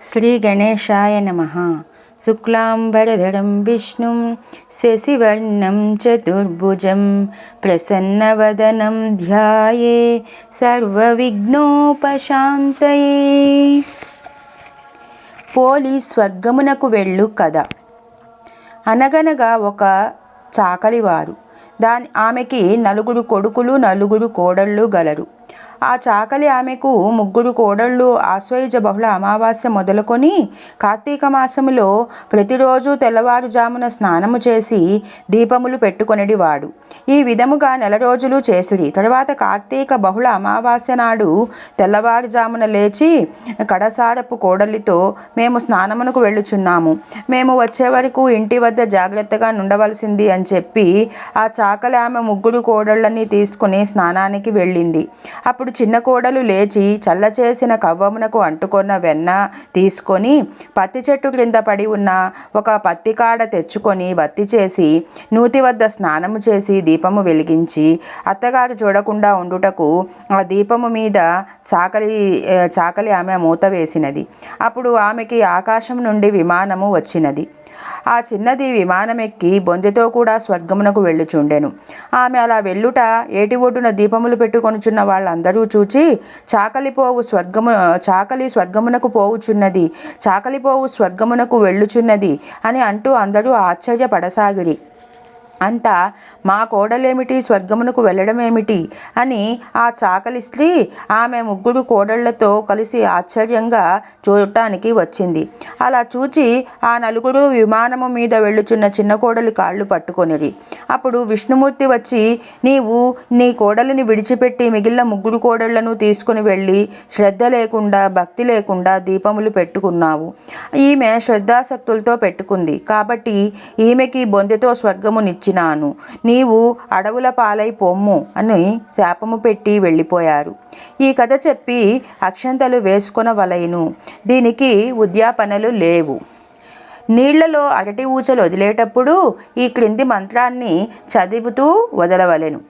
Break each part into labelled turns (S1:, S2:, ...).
S1: శ్రీ గణేశాయ నమ శుక్లాంబరధరం విష్ణుం శశివర్ణం చతుర్భుజం ప్రసన్నవదనం ధ్యాయే సర్వవిఘ్నోపశాంతయే పోలి స్వర్గమునకు వెళ్ళు కథ. అనగనగా ఒక చాకలివారు. దాని ఆమెకి నలుగురు కొడుకులు నలుగురు కోడళ్ళు గలరు. ఆ చాకలి ఆమెకు ముగ్గురు కోడళ్ళు ఆశ్వయుజ బహుళ అమావాస్య మొదలుకొని కార్తీక మాసములో ప్రతిరోజు తెల్లవారుజామున స్నానము చేసి దీపములు పెట్టుకొనిడివాడు. ఈ విధముగా నెల రోజులు చేసిరి తర్వాత కార్తీక బహుళ అమావాస్య నాడు తెల్లవారుజామున లేచి కడసారపు కోడలితో మేము స్నానమునకు వెళ్ళుచున్నాము. మేము వచ్చే వరకు ఇంటి వద్ద జాగ్రత్తగా నుండవలసింది అని చెప్పి ఆ చాకలి ఆమె ముగ్గురు కోడళ్ళని తీసుకుని స్నానానికి వెళ్ళింది. అప్పుడు చిన్న కోడలు లేచి చల్ల చేసిన కవ్వమునకు అంటుకున్న వెన్న తీసుకొని పత్తి చెట్టు క్రింద పడి ఉన్న ఒక పత్తి కాడ తెచ్చుకొని బత్తి చేసి నూతి వద్ద స్నానము చేసి దీపము వెలిగించి అత్తగారు చూడకుండా ఉండుటకు ఆ దీపము మీద చాకలి చాకలి ఆమె మూత వేసినది. అప్పుడు ఆమెకి ఆకాశం నుండి విమానము వచ్చినది. ఆ చిన్నది విమానమెక్కి బొందెతో కూడా స్వర్గమునకు వెళ్ళుచుండెను. ఆమె అలా వెళ్ళుట ఏటి ఒడ్డున దీపములు పెట్టుకొనుచున్న వాళ్ళందరూ చూచి చాకలిపోవు స్వర్గము చాకలి స్వర్గమునకు పోవుచున్నది చాకలిపోవు స్వర్గమునకు వెళ్ళుచున్నది అని అంటూ అందరూ ఆశ్చర్యపడసాగిరి. అంతా మా కోడలేమిటి? స్వర్గమునకు వెళ్ళడమేమిటి? అని ఆ చాకలి స్త్రీ ఆమె ముగ్గురు కోడళ్ళతో కలిసి ఆశ్చర్యంగా చూడటానికి వచ్చింది. అలా చూచి ఆ నలుగురు విమానము మీద వెళ్ళుచున్న చిన్న కోడలి కాళ్ళు పట్టుకొనిది అప్పుడు విష్ణుమూర్తి వచ్చి నీవు నీ కోడలిని విడిచిపెట్టి మిగిలిన ముగ్గురు కోడళ్ళను తీసుకుని వెళ్ళి శ్రద్ధ లేకుండా భక్తి లేకుండా దీపములు పెట్టుకున్నావు. ఈమె శ్రద్ధాశక్తులతో పెట్టుకుంది. కాబట్టి ఈమెకి బొందెతో స్వర్గము ఇచ్చినాను. నీవు అడవుల పాలై పొమ్ము అని శాపము పెట్టి వెళ్ళిపోయారు. ఈ కథ చెప్పి అక్షంతలు వేసుకొనవలైను. దీనికి ఉద్యాపనలు లేవు. నీళ్ళలో అరటి ఊచలు వదిలేటప్పుడు ఈ క్రింది మంత్రాన్ని చదువుతూ వదలవలెను.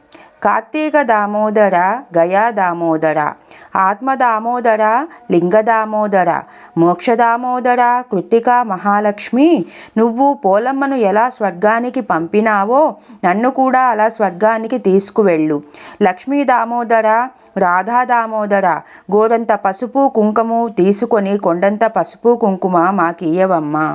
S1: కార్తీక దామోదర గయా దామోదర ఆత్మ దామోదర లింగ దామోదర మోక్ష దామోదర కృత్తికా మహాలక్ష్మి నువ్వు పోలమ్మను ఎలా స్వర్గానికి పంపినావో నన్ను కూడా అలా స్వర్గానికి తీసుకువెళ్ళు. లక్ష్మీ దామోదర రాధా దామోదర గోడంత పసుపు కుంకుమ తీసుకొని కొండంత పసుపు కుంకుమ మాకియ్యవమ్మా.